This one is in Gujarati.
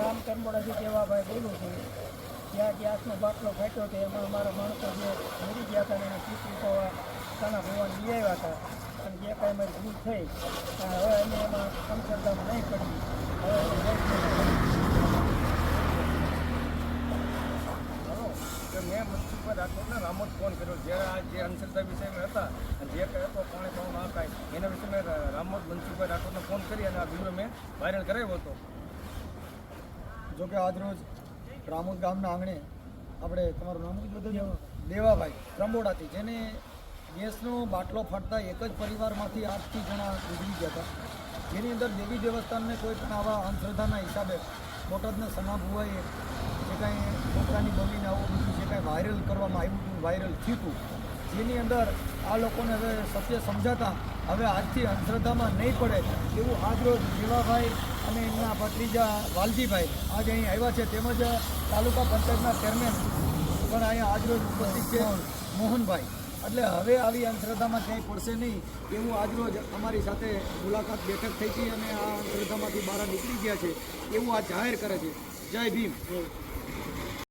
ગામ કરમોડાથી કેવાભાઈ બોલું છું. ત્યાં ગેસનો બાટલો ફાટ્યો હતો એમાં અમારા માણસો જે મરી ગયા હતા એને સીટ પવા તાના ભગવાન લઈ આવ્યા હતા. અને જે કાંઈ મારી ભૂલ થઈ હવે અમે એમાં અંધશ્રદ્ધામાં નહીં પડી. હવે મેં મનસુખભાઈ રાઠોડને રામોદ ફોન કર્યો. જ્યારે આ જે અંધશ્રદ્ધા વિષયમાં હતા, અને જે કંઈ હતો કોણે કોણ ના કાંઈ, એના વિશે મેં રામોદ મનસુખભાઈ રાઠોડને ફોન કરી અને આ વીડિયો મેં વાયરલ કરાવ્યો હતો. જો કે આજરોજ રામોદ ગામના આંગણે આપણે તમારું નામ દેવાભાઈ ત્રંબોડાથી, જેને ગેસનો બાટલો ફાટતા એક જ પરિવારમાંથી આઠથી જણા ગુજરી ગયા હતા. જેની અંદર દેવી દેવસ્થાનને કોઈ પણ આવા અંધશ્રદ્ધાના હિસાબે બોટાદના સમાભુવાએ જે કાંઈ છોકરાની બોલીને આવું બધું જે કાંઈ વાયરલ કરવામાં આવ્યું હતું વાયરલ થયું જેની અંદર આ લોકોને હવે સત્ય સમજાતા હવે આજથી અંધશ્રદ્ધામાં નહીં પડે એવું આજરોજ દેવાભાઈ અને એમના ભત્રીજા વાલજીભાઈ આજે અહીં આવ્યા છે. તેમજ તાલુકા પંચાયતના ચેરમેન પણ અહીંયા આજરોજ ઉપસ્થિત છે મોહનભાઈ. એટલે હવે આવી અંધશ્રદ્ધામાં ક્યાંય પડશે નહીં એવું આજરોજ અમારી સાથે મુલાકાત બેઠક થઈ હતી અને આ અંધશ્રદ્ધામાંથી બહાર નીકળી ગયા છે એવું આ જાહેર કરે છે. જય ભીમ.